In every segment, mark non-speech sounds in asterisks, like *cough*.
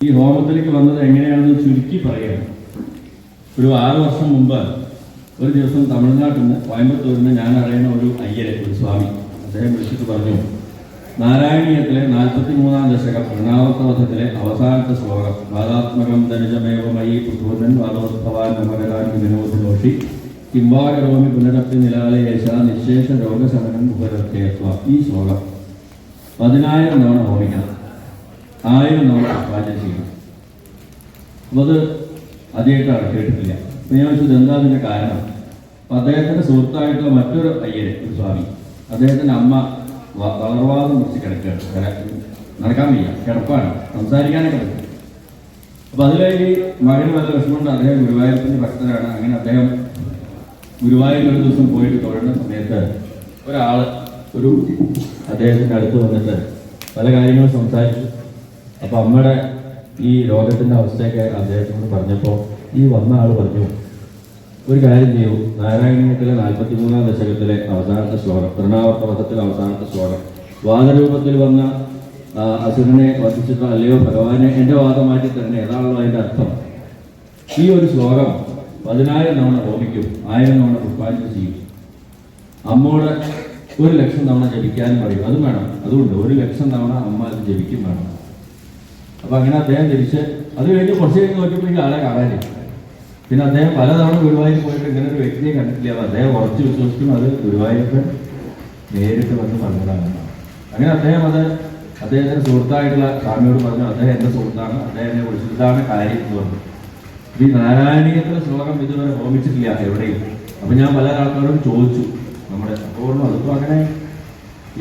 ഈ ഹോമത്തിലേക്ക് വന്നത് എങ്ങനെയാണെന്ന് ചുരുക്കി പറയാം. ഒരു ആറ് വർഷം മുമ്പ് ഒരു ദിവസം തമിഴ്നാട്ടിൽ നിന്ന് കോയമ്പത്തൂരിൽ നിന്ന് ഞാൻ അറിയുന്ന ഒരു അയ്യരെ ഒരു സ്വാമി അദ്ദേഹം വിളിച്ചിട്ട് പറഞ്ഞു നാരായണീയത്തിലെ നാൽപ്പത്തി മൂന്നാം ദശകം പ്രണാവത്തവധത്തിലെ അവസാനത്തെ ശ്ലോകം വാദാത്മകം ധനുജമേവമയി പുത്രൂതൻ വാദോത്ഭവാൻ നമകരാൻ വിനോദിനോഷി കിംവാകരോമി പുനരപ്പി നിലാലയേശ നിശേഷ രോഗശമനം ഉപരത്തേത്വ ഈ ശ്ലോകം. പതിനായിരം തവണ ഓർമ്മിക്കണം. ആയിരം നമ്മൾ പാചകം ചെയ്യണം അപ്പോൾ അത് ആദ്യമായിട്ടാണ് കേട്ടിട്ടില്ല. അപ്പം ഞാൻ ചോദിച്ചത് എന്താ അതിന്റെ കാരണം? അപ്പം അദ്ദേഹത്തിന്റെ സുഹൃത്തായിട്ടുള്ള മറ്റൊരു അയ്യര് ഒരു സ്വാമി. അദ്ദേഹത്തിന്റെ അമ്മ വളർവാദം കുറിച്ച് കിടക്കുകയാണ്. കിട- നടക്കാൻ വയ്യ. കിടപ്പാണ്. സംസാരിക്കാനൊക്കെ പറ്റും. അപ്പോൾ കഴിഞ്ഞ് മകന് വല്ല വിഷമമുണ്ട്? അദ്ദേഹം ഗുരുവായൂരത്തിന്റെ ഭക്തരാണ് അങ്ങനെ അദ്ദേഹം ഗുരുവായൂർ ഒരു ദിവസം പോയിട്ട് തൊഴുന്ന സമയത്ത് ഒരാൾ ഒരു അദ്ദേഹത്തിന്റെ അടുത്ത് വന്നിട്ട് പല കാര്യങ്ങളും സംസാരിച്ചു. അപ്പോൾ അമ്മയുടെ ഈ രോഗത്തിന്റെ അവസ്ഥയൊക്കെ അദ്ദേഹത്തിനോട് പറഞ്ഞപ്പോൾ ഈ വന്ന ആൾ പറഞ്ഞു ഒരു കാര്യം ചെയ്യൂ. നാരായണീയത്തിലെ നാൽപ്പത്തി മൂന്നാം ദശകത്തിലെ അവസാനത്തെ ശ്ലോകം തൃണാവർത്ത പ്രണാവർത്തവത്തിലെ അവസാനത്തെ ശ്ലോകം. വാദരൂപത്തിൽ വന്ന അസുരനെ വധിച്ചിട്ട് അല്ലയോ ഭഗവാനെ എന്റെ വാദം മാറ്റി തന്നെ ഏതാണല്ലോ അതിന്റെ അർത്ഥം. ഈ ഒരു ശ്ലോകം പതിനായിരം തവണ ഓമിക്കും ആയിരം തവണ പുഷ്പാഞ്ജലി ചെയ്യും. അമ്മോട് ഒരു ലക്ഷം തവണ ജപിക്കാനും പറയും. അതും വേണം. അതുകൊണ്ട് ഒരു ലക്ഷം തവണ അമ്മ ജപിക്കും വേണം. അപ്പൊ അങ്ങനെ അദ്ദേഹം തിരിച്ച് അത് കഴിഞ്ഞ് കുറച്ച് കഴിഞ്ഞ് നോക്കിയപ്പോഴേക്കും ആളെ കാണാനില്ല. പിന്നെ അദ്ദേഹം പലതവണ ഗുരുവായൂർ പോയിട്ട് ഇങ്ങനെ ഒരു വ്യക്തിയെ കണ്ടിട്ടില്ല. അപ്പൊ അദ്ദേഹം ഉറച്ചു വിശ്വസിക്കും അത് ഗുരുവായൂരപ്പൻ നേരിട്ട് വന്ന് പറഞ്ഞതാണ്. അങ്ങനെ അദ്ദേഹം അത് അദ്ദേഹത്തിന്റെ സുഹൃത്തായിട്ടുള്ള സ്വാമിയോട് പറഞ്ഞു അദ്ദേഹം എന്റെ സുഹൃത്താണ് അദ്ദേഹത്തെ വിളിച്ചു ഇതാണ് കാര്യം എന്ന് പറഞ്ഞു. ഈ നാരായണീയത്തിലെ ശ്ലോകം ഇതുവരെ ഹോമിച്ചിട്ടില്ല എവിടെയും. അപ്പൊ ഞാൻ പല ആൾക്കാരോടും ചോദിച്ചു നമ്മുടെ അപ്പോൾ അതിപ്പോൾ അങ്ങനെ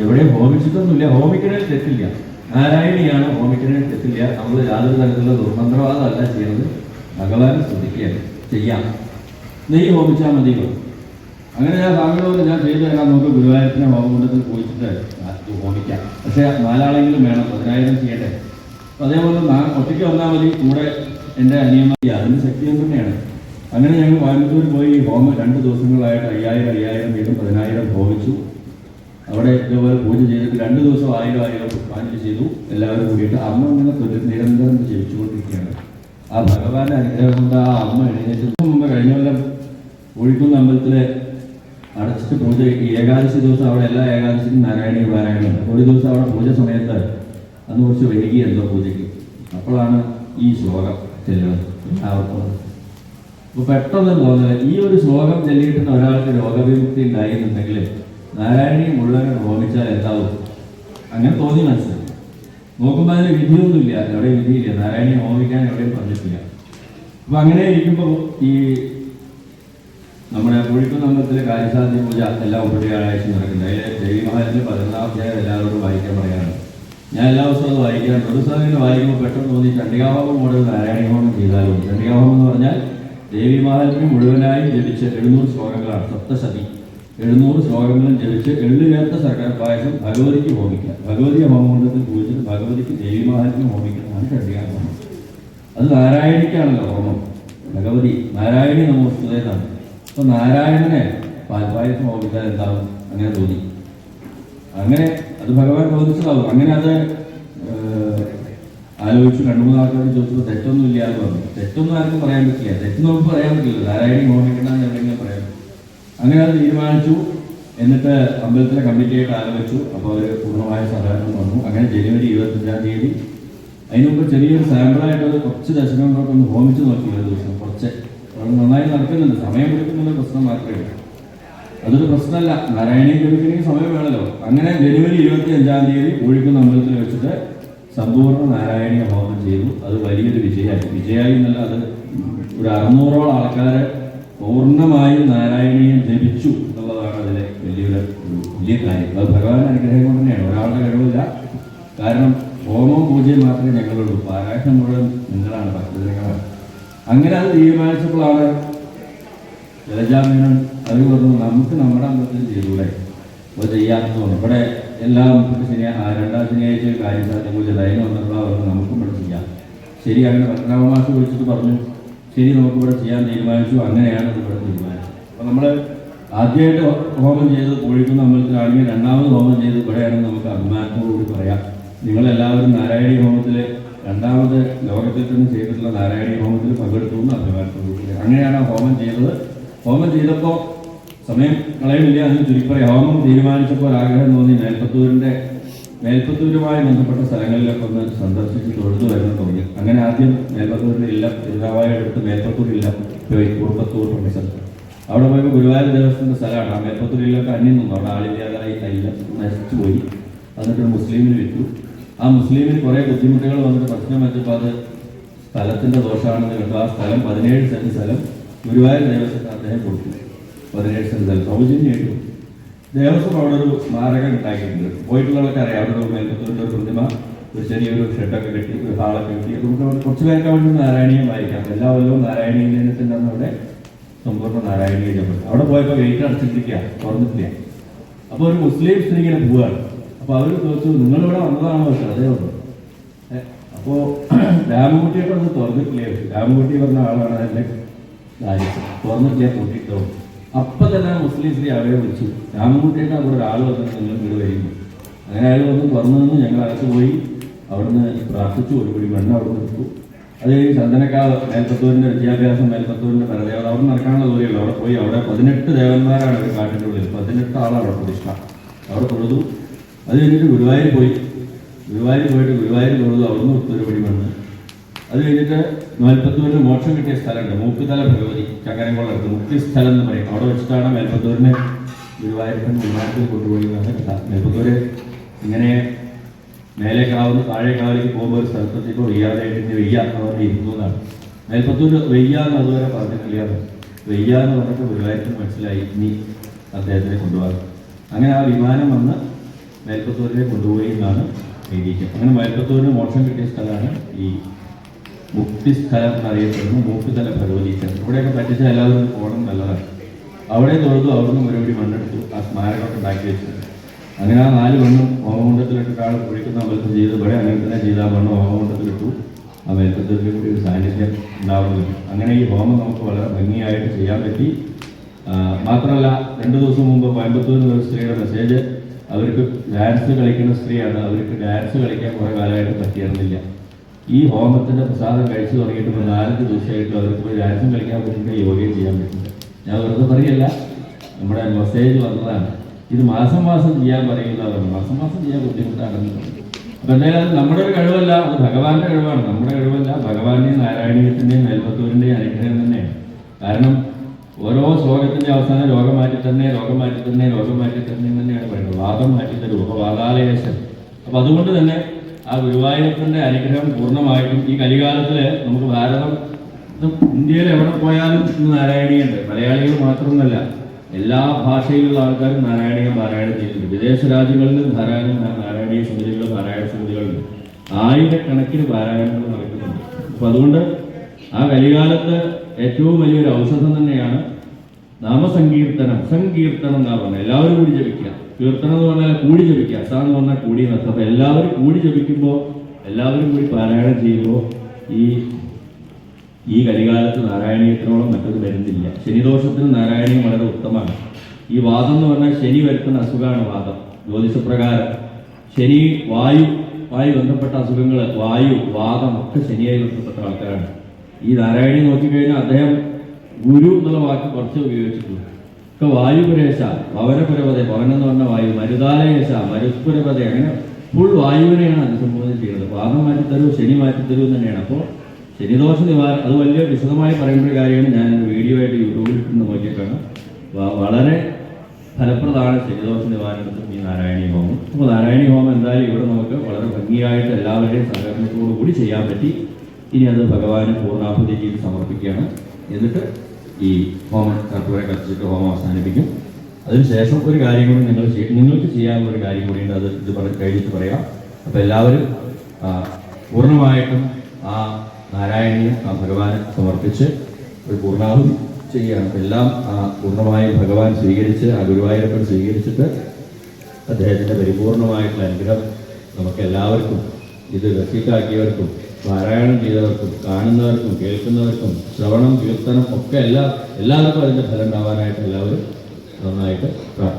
എവിടെയും ഹോമിച്ചിട്ടൊന്നുമില്ല. ഹോമിക്കണേൽ തെറ്റില്ല. നാരായണിയാണ് ഹോമിക്കണേൽ തെറ്റില്ല നമ്മൾ യാതൊരു തരത്തിലുള്ള ദുർമന്ത്രവാദമല്ല ചെയ്യുന്നത്. ഭഗവാനെ ശ്രദ്ധിക്കുകയാണ്. ചെയ്യാം. നെയ്യ് ഹോമിച്ചാൽ മതിയോ അങ്ങനെ ഞാൻ സ്വാമികളോട് ഞാൻ ചെയ്തു തരാം നമുക്ക് ഗുരുവായൂരത്തിനെ ഹോമകുണ്ടത്തിൽ പോയിച്ചിട്ട് ഓമിക്കാം പക്ഷേ നാലാളെങ്കിലും വേണം. പതിനായിരം ചെയ്യട്ടെ. അതേപോലെ നാ ഒറ്റയ്ക്ക് വന്നാൽ മതി. കൂടെ എന്റെ അനിയന്മാരി. അതിന് ശക്തിയും തന്നെയാണ്. അങ്ങനെ ഞങ്ങൾ കോയമ്പത്തൂർ പോയി. ഹോമം രണ്ട് ദിവസങ്ങളായിട്ട് അയ്യായിരം അയ്യായിരം വീതം പതിനായിരം ഹോമിച്ചു. അവിടെ ഇതുപോലെ പൂജ ചെയ്തിട്ട് രണ്ട് ദിവസം ആയിരം ആയിരം പാഞ്ചു ചെയ്തു. എല്ലാവരും കൂടിയിട്ട് അമ്മ ഇങ്ങനെ നിരന്തരം ജയിച്ചുകൊണ്ടിരിക്കുകയാണ് ആ ഭഗവാന്റെ അനുഗ്രഹം കൊണ്ട് ആ അമ്മ എഴുന്നേറ്റ് മുമ്പ് കഴിഞ്ഞ കൊല്ലം ഒഴിക്കുന്ന അമ്പലത്തിലെ അടച്ചിട്ട് പൂജ ഏകാദശി ദിവസം അവിടെ എല്ലാ ഏകാദശിക്കും നാരായണീയ പാരായണം. ഒരു ദിവസം അവിടെ പൂജ സമയത്ത് അന്ന് കുറച്ച് വൈകിയല്ലോ പൂജയ്ക്ക്. അപ്പോഴാണ് ഈ ശ്ലോകം ചെല്ലുന്നത്. എല്ലാവർക്കും അപ്പൊ പെട്ടെന്ന് തോന്നുന്നത് ഈ ഒരു ശ്ലോകം ചൊല്ലിയിട്ട് ഒരാൾക്ക് രോഗവിമുക്തി ഉണ്ടായിരുന്നുണ്ടെങ്കിൽ നാരായണി മുഴുവനും ഹോമിച്ചാൽ എന്താവും? അങ്ങനെ തോന്നി മനസ്സിലായി. നോക്കുമ്പോൾ അതിന് വിധിയൊന്നുമില്ല. എവിടെയും വിധിയില്ല. നാരായണി ഹോമിക്കാൻ എവിടെയും പറഞ്ഞിട്ടില്ല. അപ്പൊ അങ്ങനെ ഇരിക്കുമ്പോൾ ഈ നമ്മുടെ കോഴിക്കോട് അമ്പലത്തിലെ കാര്യസാധ്യ പൂജ എല്ലാ ഉപരിയാഴ്ച നടക്കുന്നത് അതിലെ ദേവി മഹാരാജിന്റെ പതിനൊന്നാം അധ്യായം എല്ലാവരോടും വായിക്കാൻ പറയാറുണ്ട് ഞാൻ എല്ലാ ദിവസവും അത് വായിക്കാറുണ്ട്. ഒരു ദിവസം ഇങ്ങനെ വായിക്കുമ്പോൾ പെട്ടെന്ന് തോന്നി ചണ്ഡികാഹോമം മോഡൽ നാരായണ ഹോമം ചെയ്താലും. ചണ്ഡികാഹോമം എന്ന് പറഞ്ഞാൽ ദേവി മഹാത്മ്യം മുഴുവനായും ജപിച്ച എഴുന്നൂറ് ശ്ലോകങ്ങളാണ്. സപ്തശതി. എഴുന്നൂറ് ശ്ലോകങ്ങളും ജപിച്ച് എള്ളു ചേർത്ത സർക്കാർ പായസം ഭഗവതിക്ക് ഹോമിക്കുക. ഭഗവതി ഹോമകുണ്ടത്തിൽ പൂജിച്ചിട്ട് ഭഗവതിക്ക് ദേവിമാഹാത്മ്യം ഹോമിക്കുന്നതാണ് ചണ്ഡികാഹോമം അത് നാരായണിക്കാണല്ലോ ഹോമം. ഭഗവതി നാരായണി നമോസ്തുതേതാണ് അപ്പൊ നാരായണനെ പാൽപായസം ഹോമിച്ചാൽ എന്താവും? അങ്ങനെ തോന്നി. അങ്ങനെ അത് ഭഗവാൻ ബോധിച്ചതാവും. അങ്ങനെ അത് ആലോചിച്ച് രണ്ടു മൂന്ന് ആൾക്കാരോട് ചോദിച്ചപ്പോൾ തെറ്റൊന്നും ഇല്ല എന്ന് പറഞ്ഞു. തെറ്റൊന്നും ആർക്കും പറയാൻ പറ്റില്ല. തെറ്റൊന്നും നമുക്ക് പറയാൻ പറ്റില്ല. നാരായണി ഹോമിക്കണമെന്ന് എവിടെയെങ്കിലും പറയാം. അങ്ങനെ അത് തീരുമാനിച്ചു. എന്നിട്ട് അമ്പലത്തിലെ കമ്മിറ്റിയായിട്ട് ആലോചിച്ചു അപ്പോൾ അവർ പൂർണമായ സഹകരണം വന്നു. അങ്ങനെ ജനുവരി ഇരുപത്തഞ്ചാം തീയതി അതിന് മുമ്പ് ചെറിയൊരു സാമ്പിളായിട്ട് അത് കുറച്ച് ദശകങ്ങളൊക്കെ ഒന്ന് ഹോമിച്ച് നോക്കി ഒരു ദിവസം. കുറച്ച് നന്നായി നടക്കുന്നുണ്ട്. സമയം എടുക്കുന്നുള്ള പ്രശ്നം മാത്രമേ അതൊരു പ്രശ്നമല്ല. നാരായണീയ ജപിക്കണമെങ്കിൽ സമയം വേണമല്ലോ അങ്ങനെ ജനുവരി ഇരുപത്തി അഞ്ചാം തീയതി കോഴിക്കുന്ന അമ്പലത്തിൽ വെച്ചിട്ട് സമ്പൂർണ നാരായണീയ ഹോമം ചെയ്തു. അത് വലിയൊരു വിജയമായി. വിജയമായി എന്നല്ല അത് ഒരു അറുന്നൂറോളം ആൾക്കാരെ പൂർണമായും നാരായണീയം ജപിച്ചു എന്നുള്ളതാണ് അതിലെ വലിയൊരു വലിയ കാര്യം. അത് ഭഗവാൻ അനുഗ്രഹം കൊണ്ട് തന്നെയാണ്. ഒരാളുടെ കഴിവില്ല. കാരണം ഹോമവും പൂജയും മാത്രമേ ഞങ്ങളുള്ളൂ. പാരായണം മുഴുവൻ നിങ്ങളാണ്. ഭക്തജനങ്ങളാണ്. അങ്ങനെ അത് തീരുമാനിച്ചപ്പോഴാണ് ജലജാമീനൻ അവർ നമുക്ക് നമ്മുടെ അമ്പലത്തിൽ ചെയ്തൂടെ അപ്പോൾ ചെയ്യാമെന്ന് തോന്നുന്നു ഇവിടെ എല്ലാം നമുക്ക് ശനിയാ ആ രണ്ടാം ശനിയാഴ്ച കാര്യം സാധ്യത പൂജ അതിന് വന്നപ്പോഴാണ് നമുക്കും ഇവിടെ ചെയ്യാം. ശരി അങ്ങനെ പത്മനാഭമാസം വിളിച്ചിട്ട് പറഞ്ഞു. ശരി നമുക്ക് ഇവിടെ ചെയ്യാൻ തീരുമാനിച്ചു. അങ്ങനെയാണ് ഇവിടെ തീരുമാനം അപ്പോൾ നമ്മൾ ആദ്യമായിട്ട് ഹോമം ചെയ്ത് കോഴിക്കുന്ന അമ്പലത്തിലാണെങ്കിൽ രണ്ടാമത് ഹോമം ചെയ്ത് ഇവിടെയാണെന്ന് നമുക്ക് അഭിമാനത്തോടുകൂടി പറയാം. നിങ്ങളെല്ലാവരും നാരായണി ഹോമത്തിൽ രണ്ടാമത് ലോകത്തിൽ തന്നെ ചെയ്തിട്ടുള്ള നാരായണി ഹോമത്തിൽ പങ്കെടുത്തു എന്ന് അഭിമാനത്തോടുകൂടി അങ്ങനെയാണ് ഹോമം ചെയ്തത്. ഹോമം ചെയ്തപ്പോൾ സമയം കളയുന്നില്ല അതിന് ചുരുക്കി പറയാം. ഹോമം തീരുമാനിച്ചപ്പോൾ ആഗ്രഹം തോന്നി. മേൽപ്പത്തൂരിന്റെ മേൽപ്പത്തൂരുമായി ബന്ധപ്പെട്ട സ്ഥലങ്ങളിലൊക്കെ ഒന്ന് സന്ദർശിച്ച് തൊഴുതു വരുന്ന തുടങ്ങി അങ്ങനെ ആദ്യം മേൽപ്പത്തൂരിൽ ഇല്ല തിരുനാവായ അടുത്ത് മേൽപ്പത്തൂർ ഇല്ല പോയി കുറുപ്പത്തൂർ പ്രൊഫസർ. അവിടെ പോയപ്പോൾ ഗുരുവായൂർ ദേവസ്വത്തിന്റെ സ്ഥലമാണ്. ആ മേൽപ്പത്തൂർ ഇല്ലൊക്കെ അന്യം നിന്നു. അവിടെ ആളില്ലാതായി ഇല്ല നശിച്ചു പോയി. എന്നിട്ട് മുസ്ലിമിന് വിറ്റു. ആ മുസ്ലിമിന് കുറേ ബുദ്ധിമുട്ടുകൾ വന്നിട്ട് പ്രശ്നം വെച്ചപ്പോൾ അത് സ്ഥലത്തിന്റെ ദോഷമാണെന്ന് കണ്ടു ആ സ്ഥലം പതിനേഴ് സെന്റ് സ്ഥലം ഗുരുവായൂർ ദേവസ്വത്തിന് അദ്ദേഹം കൊടുത്തു. പതിനേഴ് സെന്റ് സ്ഥലം. സൗജന്യമായിട്ട് ദേവസ്വം അവിടെ ഒരു സ്മാരകം ഉണ്ടാക്കിയിട്ടുണ്ട് പോയിട്ടുള്ളവർക്ക് അറിയാം അവിടെ ഒരു മേൽപ്പത്തൂരിന്റെ പ്രതിമ ഒരു ചെറിയൊരു ഷെഡൊക്കെ കെട്ടി ഒരു ഹാളൊക്കെ കെട്ടി. നമുക്ക് അവിടെ കുറച്ച് പേർക്ക് അവിടെ നാരായണീയം വായിക്കാം. എല്ലാ കൊല്ലവും നാരായണീയ അന്ന് അവിടെ സമ്പൂർണ നാരായണീയ ജപം അവിടെ പോയപ്പോൾ ഗേറ്റ് അടച്ചിട്ടിരിക്കുക തുറന്നിട്ടില്ല. അപ്പോൾ ഒരു മുസ്ലിം സ്ത്രീ ഇങ്ങനെ പോവുകയാണ് അപ്പോൾ അവർ ചോദിച്ചു നിങ്ങളിവിടെ വന്നതാണോ? പക്ഷേ അതേ ഉള്ളൂ. അപ്പോൾ *clears throat* രാമകുട്ടിയൊക്കെ ഒന്ന് തുറന്നിട്ടില്ലേ. രാമകുട്ടി പറഞ്ഞ ആളാണ് എന്റെ കാര്യം തുറന്നിട്ടില്ല കൂട്ടിയിട്ടോ അപ്പം തന്നെ മുസ്ലിം സ്ത്രീ അവരെ വിളിച്ചു. രാമൻകുട്ടിയുടെ അവിടെ ഒരാൾ വന്നിട്ട് നിങ്ങൾ വീട് വരുന്നു അങ്ങനെ അയാൾ വന്ന് തുറന്നു നിന്ന്. ഞങ്ങൾ അകത്ത് പോയി. അവിടുന്ന് പ്രാർത്ഥിച്ചു. ഒരുപടി മണ്ണ് അവിടെ നിർത്തു അത് കഴിഞ്ഞ് ചന്ദനക്കാവ് മേൽപ്പത്തൂരിന്റെ വിദ്യാഭ്യാസം മേൽപ്പത്തൂരിന്റെ പരദേവത അവിടെ നടക്കാനുള്ള ദൂരെയുള്ളൂ. അവിടെ പോയി. അവിടെ പതിനെട്ട് ദേവന്മാരാണ് ഒരു കാട്ടിന്റെ ഉള്ളിൽ. പതിനെട്ട് ആളാണ് അവിടെ പ്രതിഷ്ഠ. അവിടെ തൊഴുതു. അത് കഴിഞ്ഞിട്ട് ഗുരുവായൂർ പോയി. ഗുരുവായൂർ പോയിട്ട് ഗുരുവായൂർ തൊഴുതു. അവിടുന്ന് ഒരുപടി മണ്ണ് അത് കഴിഞ്ഞിട്ട് മേൽപ്പത്തൂരിന് മോക്ഷം കിട്ടിയ സ്ഥലമുണ്ട്. മൂക്കുതല ഭഗവതി ചങ്ങരംകുളത്ത് മുക്തി സ്ഥലം എന്ന് പറയും. അവിടെ വെച്ചിട്ടാണ് മേൽപ്പത്തൂരിനെ ഗുരുവായൂരപ്പൻ വിമാനത്തിൽ കൊണ്ടുപോയി മേൽപ്പത്തൂര് ഇങ്ങനെ താഴെ കാവിലേക്ക് പോകുമ്പോൾ ഒരു സ്ഥലത്തേക്ക് വെയ്യാതായിട്ട് വെയ്യ അവർ ഇരുന്നു എന്നാണ്. മേൽപ്പത്തൂര് വെയ്യ എന്ന് അതുവരെ പറഞ്ഞിട്ടില്ല വെയ്യ എന്ന് പറഞ്ഞപ്പോൾ ഗുരുവായൂരപ്പൻ മനസ്സിലായി ഇനി അദ്ദേഹത്തിനെ കൊണ്ടുപോകാൻ അങ്ങനെ ആ വിമാനം വന്ന് മേൽപ്പത്തൂരിനെ കൊണ്ടുപോയി എന്നാണ് എഴുതിയിരിക്കുന്നത്. അങ്ങനെ മേൽപ്പത്തൂരിന് മോക്ഷം കിട്ടിയ സ്ഥലമാണ് ഈ മുക്തിസ്ഥലം എന്നറിയപ്പെടുന്നു മൂക്കുതല ഭഗവതി ക്ഷേത്രം ഇവിടെയൊക്കെ പറ്റിച്ച എല്ലാവരും പോകണം നല്ലതാണ്. അവിടെ തൊഴുതു അവിടുന്ന് മറുപടി മണ്ണെടുത്തു ആ സ്മാരകമൊക്കെ ഉണ്ടാക്കി വെച്ചു. അങ്ങനെ ആ നാല് മണ്ണും ഹോമകുണ്ടത്തിലിട്ടിട്ടാണ് കുഴിക്കുന്ന അമ്പലത്തിൽ ചെയ്ത് ഇവിടെ അങ്ങനെ തന്നെ ചെയ്ത ആ മണ്ണ് ഹോമകുണ്ടത്തിലിട്ടു ആ മേൽപ്പത്തിൽ കൂടി ഒരു സാന്നിധ്യം ഉണ്ടാവുന്നുണ്ട് അങ്ങനെ ഈ ഹോമം നമുക്ക് വളരെ ഭംഗിയായിട്ട് ചെയ്യാൻ പറ്റി. മാത്രമല്ല രണ്ട് ദിവസം മുമ്പ് കോയമ്പത്തൂരിൽ നിന്ന് ഒരു സ്ത്രീയുടെ മെസ്സേജ് അവർക്ക് ഡാൻസ് കളിക്കുന്ന സ്ത്രീയാണ്. അവർക്ക് ഡാൻസ് കളിക്കാൻ കുറേ കാലമായിട്ട് പറ്റിയിരുന്നില്ല. ഈ ഹോമത്തിന്റെ പ്രസാദം കഴിച്ചു തുടങ്ങിയിട്ട് ഇപ്പോൾ നാലഞ്ച് ദിവസമായിട്ട് അവർക്ക് പോയി രാജ്യം കളിക്കാൻ പറ്റുന്ന യോഗയും ചെയ്യാൻ പറ്റുന്നുണ്ട് ഞാൻ വെറുതെ പറയല്ല നമ്മുടെ മെസ്സേജ് വന്നതാണ്. ഇത് മാസം മാസം ചെയ്യാൻ പറയുന്നതാണ് മാസം മാസം ചെയ്യാൻ ബുദ്ധിമുട്ടാണെന്ന് അപ്പൊ എന്തായാലും അത് നമ്മുടെ ഒരു കഴിവല്ല അത് ഭഗവാന്റെ കഴിവാണ്. നമ്മുടെ കഴിവല്ല ഭഗവാന്റെയും നാരായണീയത്തിന്റെയും നെൽപത്തൂരിന്റെയും അനുഗ്രഹം തന്നെയാണ്. കാരണം ഓരോ ശ്ലോകത്തിന്റെ അവസാനം രോഗം മാറ്റി തന്നെ രോഗം മാറ്റി തന്നെ രോഗം മാറ്റി തന്നെ തന്നെയാണ് പറയുന്നത്. വാദം മാറ്റി തരും വാതാലയേശൻ അപ്പൊ അതുകൊണ്ട് തന്നെ ആ ഗുരുവായൂരപ്പന്റെ അനുഗ്രഹം പൂർണമായിട്ടും ഈ കലികാലത്തിൽ നമുക്ക് ഭാരതം ഇന്ത്യയിൽ എവിടെ പോയാലും നാരായണീയുണ്ട്. മലയാളികൾ മാത്രമൊന്നുമല്ല എല്ലാ ഭാഷയിലുള്ള ആൾക്കാരും നാരായണീയം പാരായണം ചെയ്യുന്നുണ്ട്. വിദേശ രാജ്യങ്ങളിൽ ധാരാളം നാരായണീയ സമിതികളും പാരായണ സമിതികളുണ്ട് ആയിരക്കണക്കിന് പാരായണങ്ങൾ നടക്കുന്നുണ്ട്. അപ്പൊ അതുകൊണ്ട് ആ കലികാലത്ത് ഏറ്റവും വലിയൊരു ഔഷധം തന്നെയാണ് നാമസങ്കീർത്തനം സങ്കീർത്തനം എന്നാ പറഞ്ഞാൽ എല്ലാവരും കൂടി ജപിക്കുക. കീർത്തനം എന്ന് പറഞ്ഞാൽ കൂടി ജപിക്കുക. സ എന്ന് പറഞ്ഞാൽ കൂടി നഷ്ടം അപ്പൊ എല്ലാവരും കൂടി ജപിക്കുമ്പോൾ എല്ലാവരും കൂടി പാരായണം ചെയ്യുമ്പോൾ ഈ ഈ കലികാലത്ത് നാരായണീയത്തിനോളം മറ്റത് വരുന്നില്ല. ശനിദോഷത്തിന് നാരായണീയം വളരെ ഉത്തമമാണ്. ഈ വാദം എന്ന് പറഞ്ഞാൽ ശനി വരുത്തുന്ന അസുഖമാണ് വാദം. ജ്യോതിഷപ്രകാരം. ശനി വായു വായു ബന്ധപ്പെട്ട അസുഖങ്ങൾ വായു വാദം ഒക്കെ ശനിയായി ബന്ധപ്പെട്ട ആൾക്കാരാണ്. ഈ നാരായണി നോക്കിക്കഴിഞ്ഞാൽ അദ്ദേഹം ഗുരു എന്നുള്ള വാക്ക് കുറച്ച് ഉപയോഗിച്ചിട്ടുണ്ട്. ഒക്കെ വായുപുരേശ ഭവനപുരപതെ ഭവനം എന്ന് പറഞ്ഞ വായു മരുതാലയേശ മരുപുരപതെ അങ്ങനെ ഫുൾ വായുവിനെയാണ് അഭിസംബോധന ചെയ്യുന്നത്. പാദം മാറ്റിത്തരൂ ശനി മാറ്റിത്തരൂ തന്നെയാണ്. അപ്പോൾ ശനിദോഷ നിവാരണം അത് വലിയ വിശദമായി പറയേണ്ട ഒരു കാര്യമാണ് ഞാൻ വീഡിയോ ആയിട്ട് യൂട്യൂബിൽ ഇട്ട് നോക്കിയിട്ടാണ്. വളരെ ഫലപ്രദമാണ് ശനിദോഷ നിവാരണത്തിനും ഈ നാരായണി ഹോമം. അപ്പോൾ നാരായണി ഹോമം എന്തായാലും ഇവിടെ നമുക്ക് വളരെ ഭംഗിയായിട്ട് എല്ലാവരുടെയും സഹകരണത്തോടു കൂടി ചെയ്യാൻ പറ്റി. ഇനി അത് ഭഗവാന് പൂർണാഹുതി സമർപ്പിക്കുകയാണ്. എന്നിട്ട് ഈ ഹോമം കർപ്പൂരെ കത്തിച്ചിട്ട് ഹോമം അവസാനിപ്പിക്കും. അതിനുശേഷം ഒരു കാര്യം കൂടി നിങ്ങൾ നിങ്ങൾക്ക് ചെയ്യാനുള്ള ഒരു കാര്യം കൂടി ഉണ്ട് അത് ഇത് കഴിഞ്ഞിട്ട് പറയാം. അപ്പോൾ എല്ലാവരും പൂർണമായിട്ടും ആ നാരായണീയം ആ ഭഗവാനെ സമർപ്പിച്ച് ഒരു പൂർണാഹുതി ചെയ്യുകയാണ്. എല്ലാം ആ പൂർണമായും ഭഗവാൻ സ്വീകരിച്ച് ആ ഗുരുവായൂരപ്പൻ സ്വീകരിച്ചിട്ട് അദ്ദേഹത്തിന്റെ പരിപൂർണമായിട്ടുള്ള അനുഗ്രഹം നമുക്ക് എല്ലാവർക്കും ഇത് രസിക്കാക്കിയവർക്കും പാരായണം ചെയ്തവർക്കും കാണുന്നവർക്കും കേൾക്കുന്നവർക്കും ശ്രവണം കീർത്തനം ഒക്കെ എല്ലാ എല്ലാവർക്കും അതിന്റെ ഫലം ഉണ്ടാവാനായിട്ട് എല്ലാവരും നന്നായിട്ട് പ്രാർത്ഥിക്കും.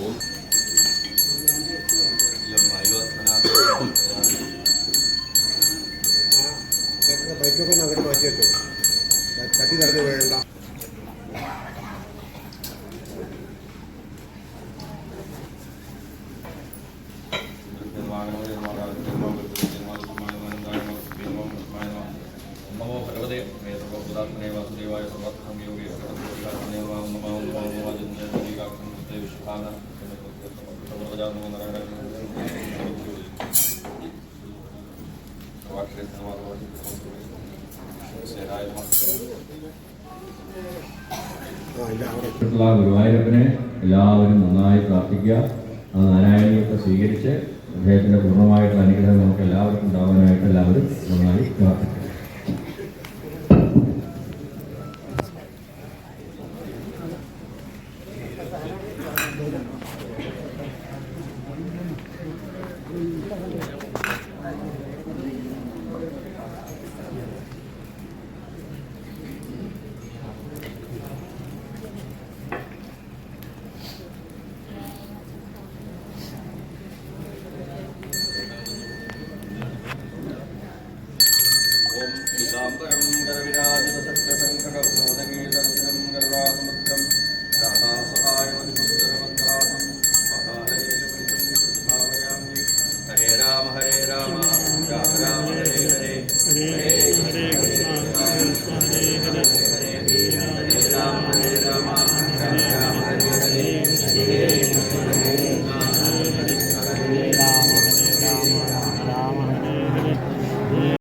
ಓಂ ಎಂ ಐವತ್ತನಾಥ ബൈക്കൊക്കെ ഒന്ന് അങ്ങോട്ട് മാറ്റി വെച്ചോ തട്ടി നടന്ന് വേണ്ട വാഹനങ്ങൾ ഗുരുവായൂരപ്പനെ എല്ലാവരും നന്നായി പ്രാർത്ഥിക്കുക. അത് നാരായണിയൊക്കെ സ്വീകരിച്ച് അദ്ദേഹത്തിന്റെ പൂർണമായിട്ടുള്ള അനുഗ്രഹം നമുക്ക് എല്ലാവർക്കും ഉണ്ടാവാനായിട്ട് എല്ലാവരും നന്നായി പ്രാർത്ഥിക്കുക